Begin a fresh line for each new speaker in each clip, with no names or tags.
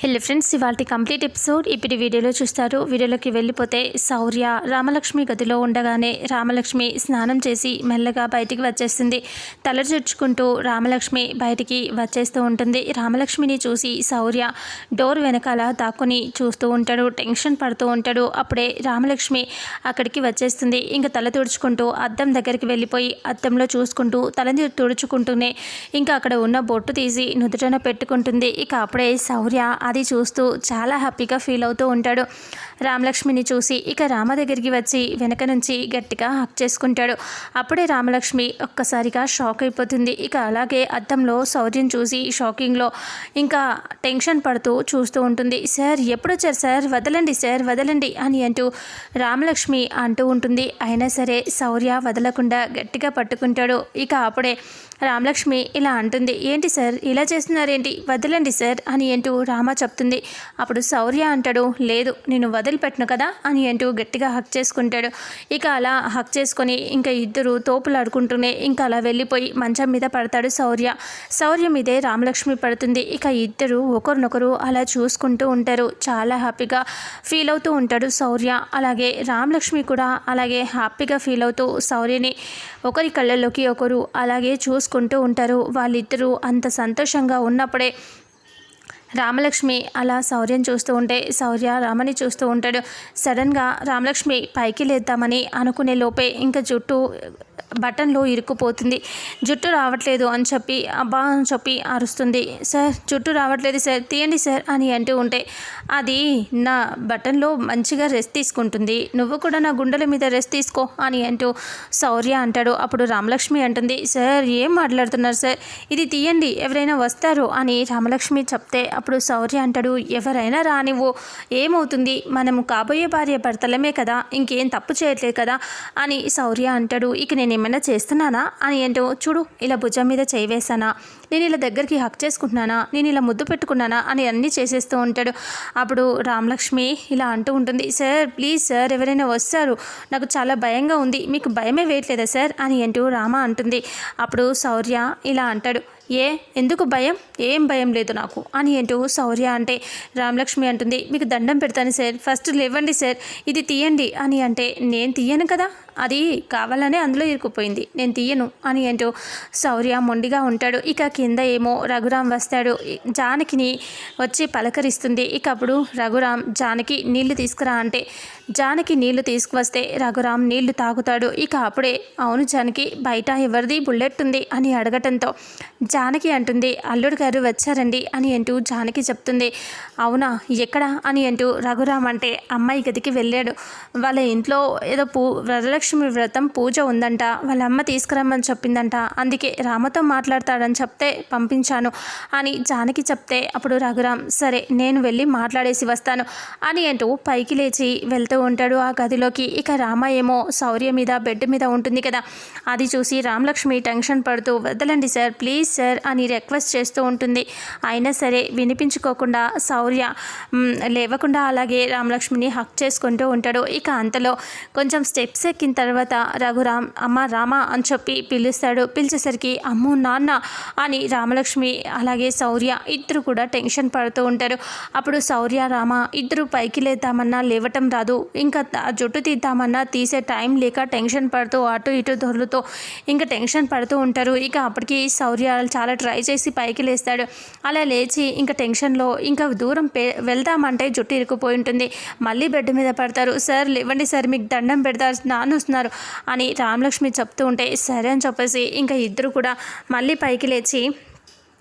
Hello friends ఇవాళ complete episode ఇప్పుడు వీడియోలో చూస్తారు. వీడియోలోకి వెళ్ళిపోతే శౌర్య రామలక్ష్మి గదిలో ఉండగానే రామలక్ష్మి స్నానం చేసి మెల్లగా బయటికి వచ్చేస్తుంది. తల చుచ్చుకుంటూ రామలక్ష్మి బయటికి వచ్చేస్తూ ఉంటుంది. రామలక్ష్మిని చూసి శౌర్య డోర్ వెనకాల దాక్కుని చూస్తూ ఉంటాడు టెన్షన్ పడుతూ ఉంటాడు. అప్పుడే రామలక్ష్మి అక్కడికి వచ్చేస్తుంది. ఇంకా తల తుడుచుకుంటూ అద్దం దగ్గరికి వెళ్ళిపోయి అద్దంలో చూసుకుంటూ తలని తుడుచుకుంటూనే ఇంకా అక్కడ ఉన్న బొట్టు తీసి నుదుటన పెట్టుకుంటుంది. ఇక అప్పుడే శౌర్య అది చూస్తూ చాలా హ్యాపీగా ఫీల్ అవుతూ ఉంటాడు. రామలక్ష్మిని చూసి ఇక రామ దగ్గరికి వచ్చి వెనక నుంచి గట్టిగా హక్ చేసుకుంటాడు. అప్పుడే రామలక్ష్మి ఒక్కసారిగా షాక్ అయిపోతుంది. ఇక అలాగే అద్దంలో శౌర్యం చూసి షాకింగ్లో ఇంకా టెన్షన్ పడుతూ చూస్తూ ఉంటుంది. సార్ ఎప్పుడు వచ్చారు సార్? వదలండి సార్ వదలండి అని అంటూ రామలక్ష్మి అంటూ ఉంటుంది. అయినా సరే శౌర్య వదలకుండా గట్టిగా పట్టుకుంటాడు. ఇక అప్పుడే రామలక్ష్మి ఇలా అంటుంది. ఏంటి సార్? ఇలా చేస్తున్నారేంటి? వదలండి సార్ అని అంటూ రామ చెప్తుంది. అప్పుడు శౌర్య అంటాడు లేదు నేను వదిలిపెట్టను కదా అని అంటూ గట్టిగా హక్ చేసుకుంటాడు. ఇక అలా హక్ చేసుకొని ఇంకా ఇద్దరు తోపులాడుకుంటూనే ఇంకా అలా వెళ్ళిపోయి మంచం మీద పడతాడు శౌర్య. శౌర్య మీదే రామలక్ష్మి పడుతుంది. ఇక ఇద్దరు ఒకరినొకరు అలా చూసుకుంటూ ఉంటారు. చాలా హ్యాపీగా ఫీల్ అవుతూ ఉంటాడు శౌర్య. అలాగే రామలక్ష్మి కూడా అలాగే హ్యాపీగా ఫీల్ అవుతూ శౌర్యని ఒకరి కళ్ళల్లోకి ఒకరు అలాగే చూసుకుంటూ ఉంటారు. వాళ్ళిద్దరూ అంత సంతోషంగా ఉన్నప్పుడే రామలక్ష్మి అలా శౌర్యం చూస్తూ ఉంటే శౌర్య రామని చూస్తూ ఉంటాడు. సడన్గా రామలక్ష్మి పైకి లేద్దామని అనుకునే లోపే ఇంకా జుట్టు బటన్లో ఇరుక్కుపోతుంది. జుట్టు రావట్లేదు అని చెప్పి అబ్బా అని చెప్పి అరుస్తుంది. సార్ జుట్టు రావట్లేదు సార్ తీయండి సార్ అని అంటూ ఉంటే అది నా బటన్లో మంచిగా రెస్ట్ తీసుకుంటుంది. నువ్వు కూడా నా గుండెల మీద రెస్ట్ తీసుకో అని అంటూ శౌర్య అంటాడు. అప్పుడు రామలక్ష్మి అంటుంది సార్ ఏం మాట్లాడుతున్నారు సార్? ఇది తీయండి ఎవరైనా వస్తారు అని రామలక్ష్మి చెప్తే అప్పుడు శౌర్య అంటాడు ఎవరైనా రానివ్వు ఏమవుతుంది? మనము కాబోయే భార్య భర్తలమే కదా. ఇంకేం తప్పు చేయట్లేదు కదా అని శౌర్య అంటాడు. ఇక నేను ఏమైనా చేస్తున్నానా? అని ఏంటో చూడు ఇలా భుజం మీద చేయి వేసానా నేను ఇలా దగ్గరికి హక్ చేసుకుంటున్నానా? నేను ఇలా ముద్దు పెట్టుకున్నానా? అని అన్నీ చేసేస్తూ ఉంటాడు. అప్పుడు రామలక్ష్మి ఇలా అంటూ ఉంటుంది సార్ ప్లీజ్ సార్ ఎవరైనా వస్తారు. నాకు చాలా భయంగా ఉంది. మీకు భయమే వేయట్లేదా సార్? అని అంటూ రామ అంటుంది. అప్పుడు శౌర్య ఇలా అంటాడు ఏ? ఎందుకు భయం? ఏం భయం లేదు నాకు. అని అంటూ శౌర్య అంటే? రామలక్ష్మి అంటుంది మీకు దండం పెడతాను సార్. ఫస్ట్ లేవండి సార్. ఇది తీయండి. అని అంటే నేను తీయను కదా? అది కావాలనే అందులో ఇరుకుపోయింది నేను తీయను అని అంటూ శౌర్య మొండిగా ఉంటాడు. ఇక కింద ఏమో రఘురాం వస్తాడు. జానకిని వచ్చి పలకరిస్తుంది. ఇక అప్పుడు రఘురాం జానకి నీళ్ళు తీసుకురా అంటే జానకి నీళ్ళు తీసుకువస్తే రఘురాం నీళ్ళు తాగుతాడు. ఇక అప్పుడే అవును జానకి బయట ఎవరిది బుల్లెట్ ఉంది అని అడగటంతో జానకి అంటుంది అల్లుడు గారు వచ్చారండి అని అంటూ జానకి చెప్తుంది. అవునా ఎక్కడ? అని అంటూ రఘురామ్ అంటే అమ్మాయి గదికి వెళ్ళాడు. వాళ్ళ ఇంట్లో ఏదో పూ వరలక్ష్మి వ్రతం పూజ ఉందంట. వాళ్ళ అమ్మ తీసుకురమ్మని చెప్పిందంట. అందుకే రామతో మాట్లాడతాడని చెప్తే పంపించాను అని జానకి చెప్తే అప్పుడు రఘురామ్ సరే నేను వెళ్ళి మాట్లాడేసి వస్తాను అని అంటూ పైకి లేచి వెళ్తూ ఉంటాడు ఆ గదిలోకి. ఇక రామ ఏమో శౌర్య మీద బెడ్ మీద ఉంటుంది కదా. అది చూసి రామలక్ష్మి టెన్షన్ పడుతూ వదలండి సార్ ప్లీజ్ సార్ అని రిక్వెస్ట్ చేస్తూ ఉంటుంది. అయినా సరే వినిపించుకోకుండా శౌర్య లేవకుండా అలాగే రామలక్ష్మిని హక్ చేసుకుంటూ ఉంటాడు. ఇక అంతలో కొంచెం స్టెప్స్ ఎక్కిన తర్వాత రఘురామ్ అమ్మ రామ అని చెప్పి పిలుస్తాడు. పిలిచేసరికి అమ్మో నాన్న అని రామలక్ష్మి అలాగే శౌర్య ఇద్దరు కూడా టెన్షన్ పడుతూ ఉంటారు. అప్పుడు శౌర్య రామ ఇద్దరు పైకి లేద్దామన్నా లేవటం రాదు. ఇంకా జుట్టు తీద్దామన్నా తీసే టైం లేక టెన్షన్ పడుతూ అటు ఇటు దొర్లుతూ ఇంకా టెన్షన్ పడుతూ ఉంటారు. ఇక అప్పటికి శౌర్య చాలా ట్రై చేసి పైకి లేస్తాడు. అలా లేచి ఇంకా టెన్షన్లో ఇంకా దూరం పే వెళ్దామంటే జుట్టు ఇరుక్కుపోయి ఉంటుంది. మళ్ళీ బెడ్ మీద పడతారు. సార్ లేవండి సార్ మీకు దండం పెడతారు నాన్న వస్తున్నారు అని రామలక్ష్మి చెప్తూ ఉంటే సరే అని చెప్పేసి ఇంకా ఇద్దరు కూడా మళ్ళీ పైకి లేచి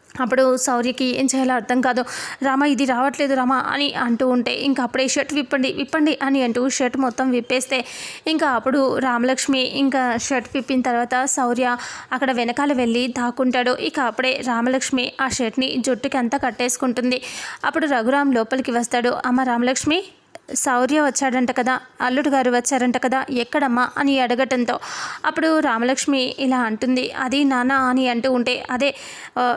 అప్పుడు శౌర్యకి ఏం చేయాలో అర్థం కాదు. రామ ఇది రావట్లేదు రామ అని అంటూ ఉంటే ఇంకా అప్పుడే షర్ట్ విప్పండి విప్పండి అని అంటూ షర్ట్ మొత్తం విప్పేస్తే ఇంకా అప్పుడు రామలక్ష్మి ఇంకా షర్ట్ విప్పిన తర్వాత శౌర్య అక్కడ వెనకాల వెళ్ళి దాక్కుంటాడు. ఇక అప్పుడే రామలక్ష్మి ఆ షర్ట్ని జుట్టుకి అంతా కట్టేసుకుంటుంది. అప్పుడు రఘురామ్ లోపలికి వస్తాడు. అమ్మ రామలక్ష్మి శౌర్య వచ్చాడంట కదా అల్లుడు గారు వచ్చారంట కదా ఎక్కడమ్మా అని అడగటంతో అప్పుడు రామలక్ష్మి ఇలా అంటుంది అది నాన్న అని అంటూ ఉంటే అదే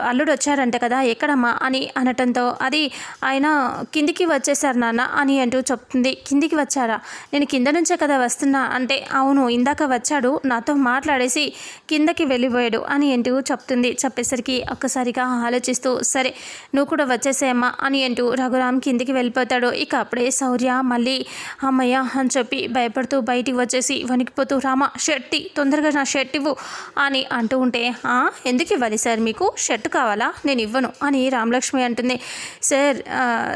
అల్లుడు వచ్చారంట కదా ఎక్కడమ్మా అని అనటంతో అది ఆయన కిందికి వచ్చేసారు నాన్న అని అంటూ చెప్తుంది కిందికి వచ్చారా? నేను కింద నుంచే కదా వస్తున్నా అంటే అవును ఇందాక వచ్చాడు నాతో మాట్లాడేసి కిందకి వెళ్ళిపోయాడు అని అంటూ చెప్తుంది చెప్పేసరికి ఒక్కసారిగా ఆలోచిస్తూ సరే నువ్వు కూడా వచ్చేసేయమ్మా అని అంటూ రఘురామ్ కిందికి వెళ్ళిపోతాడు ఇక అప్పుడే శౌర్య మళ్ళీ అమ్మయ్య అని చెప్పి భయపడుతూ బయటికి వచ్చేసి వణికిపోతూ రామ షర్ట్ తొందరగా నా షర్ట్ ఇవ్వు అని అంటూ ఉంటే ఎందుకు ఇవ్వాలి సార్ మీకు? షర్ట్ కావాలా? నేను ఇవ్వను అని రామలక్ష్మి అంటుంది. సార్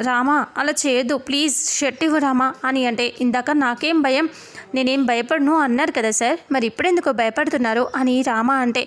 రామా అలా చేయొద్దు ప్లీజ్ షర్ట్ ఇవ్వు రామా అని అంటే ఇందాక నాకేం భయం నేనేం భయపడను అన్నారు కదా సార్. మరి ఇప్పుడెందుకు భయపడుతున్నారు అని రామ అంటే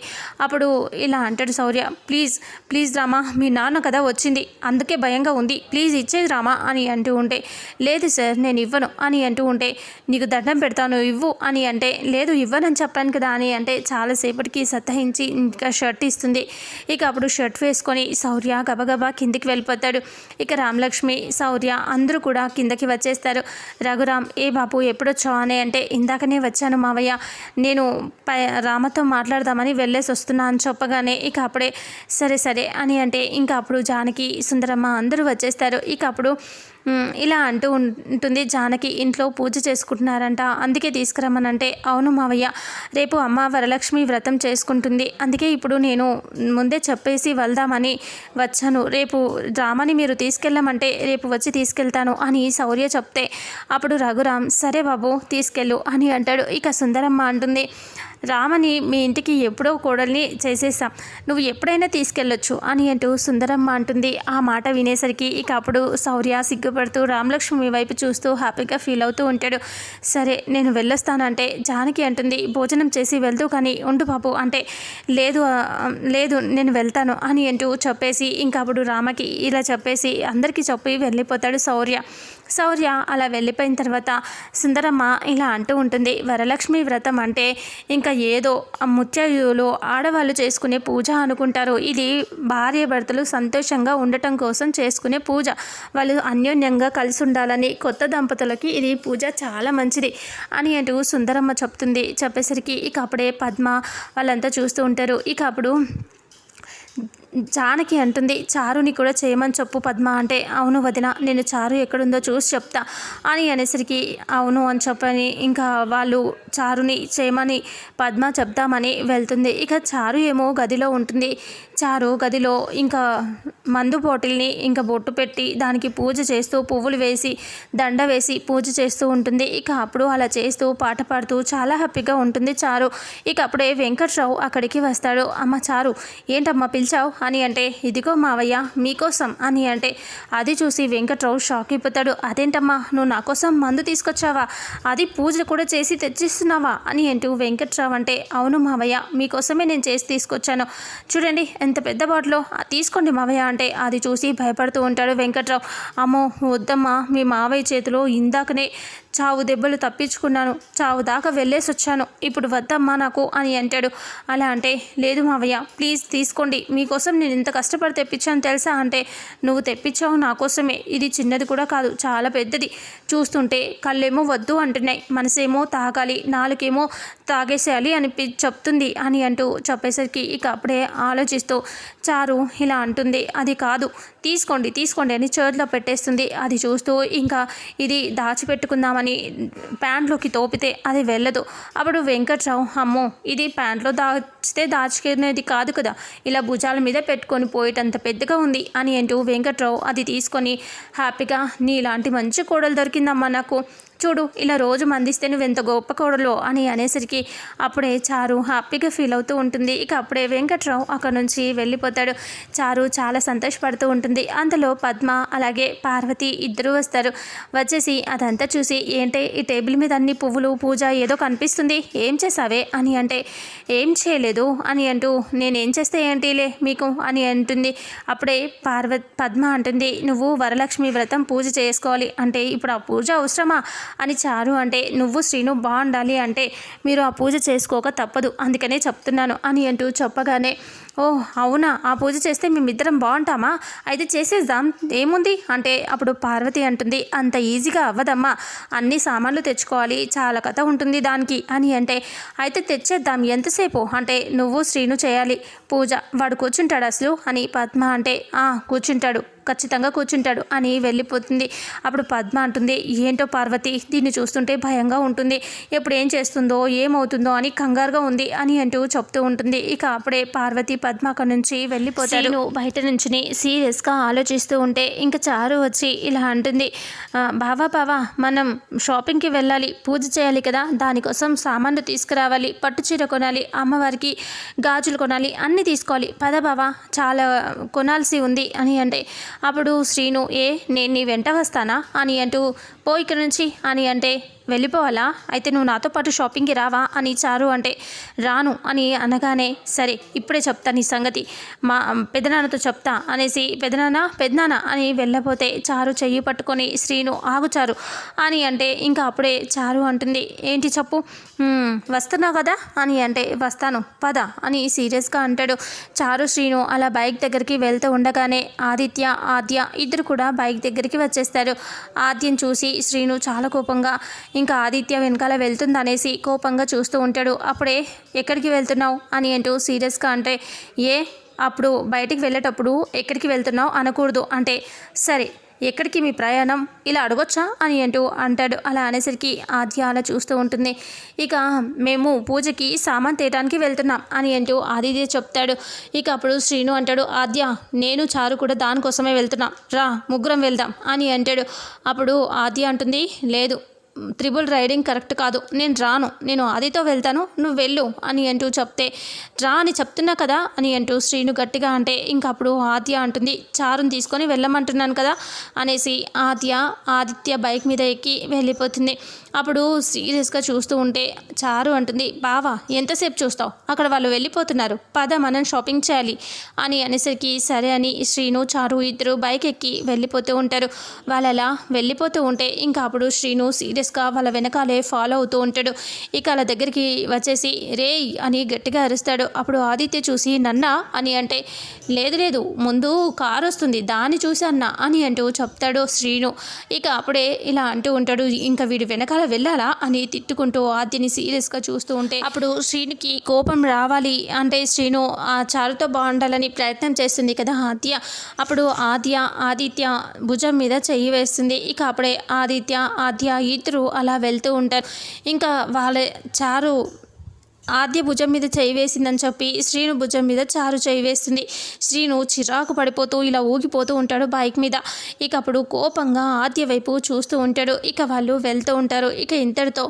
అప్పుడు ఇలా అంటాడు శౌర్య ప్లీజ్ ప్లీజ్ రామా మీ నాన్న కదా వచ్చింది అందుకే భయంగా ఉంది ప్లీజ్ ఇచ్చేది రామా అని అంటూ ఉంటే లేదు సార్ నేను ఇవ్వను అని అంటూ ఉంటే నీకు దండం పెడతాను ఇవ్వు అని అంటే లేదు ఇవ్వనని చెప్పాను కదా అని అంటే చాలాసేపటికి సత్తహించి ఇంకా షర్ట్ ఇస్తుంది. ఇక అప్పుడు షర్ట్ వేసుకొని శౌర్య గబగబా కిందికి వెళ్ళిపోతాడు. ఇక రామలక్ష్మి శౌర్య అందరూ కూడా కిందకి వచ్చేస్తారు. రఘురామ్ ఏ బాబు ఎప్పుడొచ్చావు? అని అంటే ఇందాకనే వచ్చాను మావయ్య. నేను పై రామతో మాట్లాడదామని వెళ్ళేసి వస్తున్నా అని చెప్పగానే ఇక అప్పుడే సరే సరే అని అంటే ఇంకా అప్పుడు జానకి సుందరమ్మ అందరూ వచ్చేస్తారు. ఇక అప్పుడు ఇలా అంటూ ఉంటుంది. జానకి ఇంట్లో పూజ చేసుకుంటున్నారంట. అందుకే తీసుకురమ్మనంటే అవును మావయ్య రేపు అమ్మ వరలక్ష్మి వ్రతం చేసుకుంటుంది. అందుకే ఇప్పుడు నేను ముందే చెప్పేసి వెళ్దామని వచ్చాను. రేపు డ్రామాని మీరు తీసుకెళ్ళమంటే రేపు వచ్చి తీసుకెళ్తాను అని శౌర్య చెప్తే అప్పుడు రఘురామ్ సరే బాబు తీసుకెళ్ళు అని అంటాడు. ఇక సుందరమ్మ అంటుంది రామని మీ ఇంటికి ఎప్పుడో కోడల్ని చేసేసాం నువ్వు ఎప్పుడైనా తీసుకెళ్ళొచ్చు అని అంటూ సుందరమ్మ అంటుంది. ఆ మాట వినేసరికి ఇక అప్పుడు శౌర్య సిగ్గుపడుతూ రామలక్ష్మి వైపు చూస్తూ హ్యాపీగా ఫీల్ అవుతూ ఉంటాడు. సరే నేను వెళ్ళొస్తానంటే జానకి అంటుంది. భోజనం చేసి వెళ్తూ కానీ ఉండు బాబు అంటే లేదు లేదు నేను వెళ్తాను అని అంటూ చెప్పేసి ఇంకా అప్పుడు రామకి ఇలా చెప్పేసి అందరికీ చెప్పి వెళ్ళిపోతాడు శౌర్య శౌర్య అలా వెళ్ళిపోయిన తర్వాత సుందరమ్మ ఇలా అంటూ ఉంటుంది. వరలక్ష్మి వ్రతం అంటే ఇంకా ఏదో ఆ ముత్యాయులు ఆడవాళ్ళు చేసుకునే పూజ అనుకుంటారు. ఇది భార్య భర్తలు సంతోషంగా ఉండటం కోసం చేసుకునే పూజ. వాళ్ళు అన్యోన్యంగా కలిసి ఉండాలని కొత్త దంపతులకి ఇది పూజ చాలా మంచిది అని అంటూ సుందరమ్మ చెప్తుంది. చెప్పేసరికి ఇక అప్పుడే పద్మ వాళ్ళంతా చూస్తూ ఉంటారు. ఇక అప్పుడు జానకి అంటుంది చారుని కూడా చేయమని చెప్పు పద్మ అంటే అవును వదిన నేను చారు ఎక్కడుందో చూసి చెప్తా అని అనేసరికి అవును అని చెప్పని ఇంకా వాళ్ళు చారుని చేయమని పద్మ చెప్దామని వెళ్తుంది. ఇక చారు ఏమో గదిలో ఉంటుంది. చారు గదిలో ఇంకా మందు బాటిల్ని ఇంకా బొట్టు పెట్టి దానికి పూజ చేస్తూ పువ్వులు వేసి దండ వేసి పూజ చేస్తూ ఉంటుంది. ఇక అప్పుడు అలా చేస్తూ పాట పాడుతూ చాలా హ్యాపీగా ఉంటుంది చారు. ఇక అప్పుడే వెంకట్రావు అక్కడికి వస్తాడు. అమ్మ చారు ఏంటమ్మా పిలిచావు? అని అంటే ఇదిగో మావయ్య మీకోసం అని అంటే అది చూసి వెంకట్రావు షాక్ అయిపోతాడు అదేంటమ్మా నువ్వు నా కోసం మందు తీసుకొచ్చావా? అది పూజలు కూడా చేసి తెచ్చిస్తున్నావా? అని అంటూ వెంకట్రావు అంటే అవును మావయ్య మీకోసమే నేను చేసి తీసుకొచ్చాను. చూడండి ఎంత పెద్ద బాటిలో. తీసుకోండి మావయ్య అంటే అది చూసి భయపడుతూ ఉంటాడు వెంకట్రావు. అమ్మో వద్దమ్మా మీ మావయ్య చేతిలో ఇందాకనే చావు దెబ్బలు తప్పించుకున్నాను. చావు దాకా వెళ్ళేసి వచ్చాను. ఇప్పుడు వద్దమ్మా నాకు అని అంటాడు. అలా అంటే లేదు మావయ్య ప్లీజ్ తీసుకోండి. మీకోసం నేను ఇంత కష్టపడి తెప్పించాను తెలుసా? అంటే నువ్వు తెప్పించావు నా కోసమే. ఇది చిన్నది కూడా కాదు చాలా పెద్దది. చూస్తుంటే కళ్ళేమో వద్దు అంటున్నాయి మనసేమో తాగాలి నాలుకేమో తాగేసేయాలి అని చెప్తుంది అని అంటూ చెప్పేసరికి ఇక అప్పుడే ఆలోచిస్తూ చారు ఇలా అంటుంది. అది కాదు. తీసుకోండి తీసుకోండి అని చేతిలో పెట్టేస్తుంది. అది చూస్తూ ఇంకా ఇది దాచిపెట్టుకుందామని ప్యాంట్లోకి తోపితే అది వెళ్ళదు. అప్పుడు వెంకట్రావు అమ్మో ఇది ప్యాంట్లో దాచితే దాచుకునేది కాదు కదా. ఇలా భుజాల మీద పెట్టుకొని పోయేటంత పెద్దగా ఉంది అని అంటూ వెంకట్రావు అది తీసుకొని హ్యాపీగా నీలాంటి మంచి కోడలు దొరికిందమ్మా నాకు. చూడు ఇలా రోజు మందిస్తే నువ్వు ఎంత గొప్ప కోడలో అని అనేసరికి అప్పుడే చారు హ్యాపీగా ఫీల్ అవుతూ ఉంటుంది. ఇక అప్పుడే వెంకట్రావు అక్కడ నుంచి వెళ్ళిపోతాడు చారు చాలా సంతోషపడుతూ ఉంటుంది. అందులో పద్మ అలాగే పార్వతి ఇద్దరు వస్తారు. వచ్చేసి అదంతా చూసి ఏంటి ఈ టేబుల్ మీద అన్ని పువ్వులు పూజ ఏదో కనిపిస్తుంది. ఏం చేసావే అని అంటే ఏం చేయలేదు అని అంటూ నేనేం చేస్తే ఏంటిలే మీకు? అని అంటుంది. అప్పుడే పార్వ పద్మ అంటుంది నువ్వు వరలక్ష్మి వ్రతం పూజ చేసుకోవాలి అంటే ఇప్పుడు ఆ పూజ అవసరమా? అని చారు అంటే నువ్వు శ్రీను బాగుండాలి అంటే మీరు ఆ పూజ చేసుకోక తప్పదు. అందుకనే చెప్తున్నాను అని అంటూ చెప్పగానే ఓ అవునా? ఆ పూజ చేస్తే మేమిద్దరం బాగుంటామా? అయితే చేసేద్దాం. ఏముంది? అంటే అప్పుడు పార్వతి అంటుంది అంత ఈజీగా అవ్వదమ్మా. అన్ని సామాన్లు తెచ్చుకోవాలి. చాలా కథ ఉంటుంది దానికి. అని అంటే అయితే తెచ్చేద్దాం. ఎంతసేపు? అంటే నువ్వు శ్రీను చేయాలి. పూజ. వాడు కూర్చుంటాడు అసలు? అని పద్మ అంటే "ఆ, కూర్చుంటాడు. ఖచ్చితంగా కూర్చుంటాడు. అని వెళ్ళిపోతుంది. అప్పుడు పద్మ అంటుంది ఏంటో పార్వతి దీన్ని చూస్తుంటే భయంగా ఉంటుంది. ఎప్పుడు ఏం చేస్తుందో ఏమవుతుందో అని కంగారుగా ఉంది అని అంటూ చెప్తూ ఉంటుంది. ఇక అప్పుడే పార్వతి పద్మ అక్కడి నుంచి వెళ్ళిపోతాడు. బయట నుంచి సీరియస్గా ఆలోచిస్తూ ఉంటే ఇంకా చారు వచ్చి ఇలా అంటుంది బావా బావా మనం షాపింగ్కి వెళ్ళాలి పూజ చేయాలి కదా. దానికోసం సామాన్లు తీసుకురావాలి పట్టు చీర కొనాలి అమ్మవారికి గాజులు కొనాలి అన్నీ తీసుకోవాలి. పద బావా చాలా కొనాల్సి ఉంది అని అంటే అప్పుడు శ్రీను ఏ నేను నీ వెంట వస్తానా? అని అంటూ పో ఇక్కడి నుంచి అని అంటే వెళ్ళిపోవాలా? అయితే నువ్వు నాతో పాటు షాపింగ్కి రావా? అని చారు అంటే రాను అని అనగానే సరే ఇప్పుడే చెప్తా నీ సంగతి. మా పెదనాన్నతో చెప్తా అనేసి పెదనాన్న పెదనాన్న అని వెళ్ళబోతే చారు చెయ్యి పట్టుకొని శ్రీను ఆగుచారు అని అంటే ఇంకా అప్పుడే చారు అంటుంది ఏంటి చెప్పు? వస్తున్నావు కదా? అని అంటే వస్తాను పద అని సీరియస్గా అంటాడు. చారు శ్రీను అలా బైక్ దగ్గరికి వెళ్తూ ఉండగానే ఆదిత్య ఆద్య ఇద్దరు కూడా బైక్ దగ్గరికి వచ్చేస్తారు. ఆద్యం చూసి శ్రీను చాలా కోపంగా ఇంకా ఆదిత్య వెనకాల వెళ్తుందనేసి కోపంగా చూస్తూ ఉంటాడు. అప్పుడే ఎక్కడికి వెళ్తున్నావు? అని అంటూ సీరియస్గా అంటే ఏ అప్పుడు బయటికి వెళ్ళేటప్పుడు ఎక్కడికి వెళ్తున్నావు అనకూడదు. అంటే సరే ఎక్కడికి మీ ప్రయాణం? ఇలా అడగొచ్చా? అని అంటూ అంటాడు. అలా అనేసరికి ఆద్య అలా చూస్తూ ఉంటుంది. ఇక మేము పూజకి సామాన్ తేయటానికి వెళ్తున్నాం అని అంటూ ఆదిత్య చెప్తాడు. ఇక అప్పుడు శ్రీను అంటాడు ఆద్య నేను చారు కూడా దానికోసమే వెళ్తున్నాం. రా ముగ్గురం వెళ్దాం అని అంటాడు. అప్పుడు ఆద్య అంటుంది లేదు త్రిబుల్ రైడింగ్ కరెక్ట్ కాదు. నేను రాను. నేను ఆదితో వెళ్తాను. నువ్వు వెళ్ళు అని అంటూ చెప్తే రా అని చెప్తున్నా కదా అని అంటూ శ్రీను గట్టిగా అంటే ఇంకా అప్పుడు ఆద్య అంటుంది చారుని తీసుకొని వెళ్ళమంటున్నాను కదా అనేసి ఆద్య ఆదిత్య బైక్ మీద ఎక్కి వెళ్ళిపోతుంది. అప్పుడు సీరియస్గా చూస్తూ ఉంటే చారు అంటుంది బావా ఎంతసేపు చూస్తావు? అక్కడ వాళ్ళు వెళ్ళిపోతున్నారు. పద మనం షాపింగ్ చేయాలి అని అనేసరికి సరే అని శ్రీను చారు ఇద్దరు బైక్ ఎక్కి వెళ్ళిపోతూ ఉంటారు. వాళ్ళు అలా వెళ్ళిపోతూ ఉంటే ఇంకా అప్పుడు శ్రీను సీరియస్ సీరియస్గా వాళ్ళ వెనకాలే ఫాలో అవుతూ ఉంటాడు. ఇక వాళ్ళ దగ్గరికి వచ్చేసి రే అని గట్టిగా అరుస్తాడు. అప్పుడు ఆదిత్య చూసి నన్నా అని అంటే లేదు లేదు ముందు కారు వస్తుంది దాన్ని చూసి అన్న అని అంటూ చెప్తాడు శ్రీను. ఇక అప్పుడే ఇలా అంటూ ఉంటాడు ఇంకా వీడు వెనకాల వెళ్ళాలా? అని తిట్టుకుంటూ ఆద్యని సీరియస్గా చూస్తూ ఉంటే అప్పుడు శ్రీనుకి కోపం రావాలి అంటే శ్రీను ఆ చారుతో బాగుండాలని ప్రయత్నం చేస్తుంది కదా ఆద్య. అప్పుడు ఆద్య ఆదిత్య భుజం మీద చెయ్యి వేస్తుంది. ఇక అప్పుడే ఆదిత్య ఆద్య ఇద్దరు అలా వెళ్తూ ఉంటారు. ఇంకా వాళ్ళ చారు ఆద్య భుజం మీద చేయి వేసిందని చెప్పి శ్రీను భుజం మీద చారు చేయి వేస్తుంది. శ్రీను చిరాకు పడిపోతూ ఇలా ఊగిపోతూ ఉంటాడు బైక్ మీద. ఇక అప్పుడు కోపంగా ఆద్య వైపు చూస్తూ ఉంటాడు. ఇక వాళ్ళు వెళ్తూ ఉంటారు. ఇక ఇంతటితో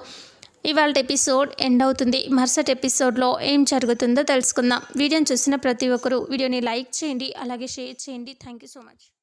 ఇవాళ ఎపిసోడ్ ఎండ్ అవుతుంది. మరుసటి ఎపిసోడ్లో ఏం జరుగుతుందో తెలుసుకుందాం. వీడియోని చూసిన ప్రతి ఒక్కరూ వీడియోని లైక్ చేయండి. అలాగే షేర్ చేయండి. Thank you so much.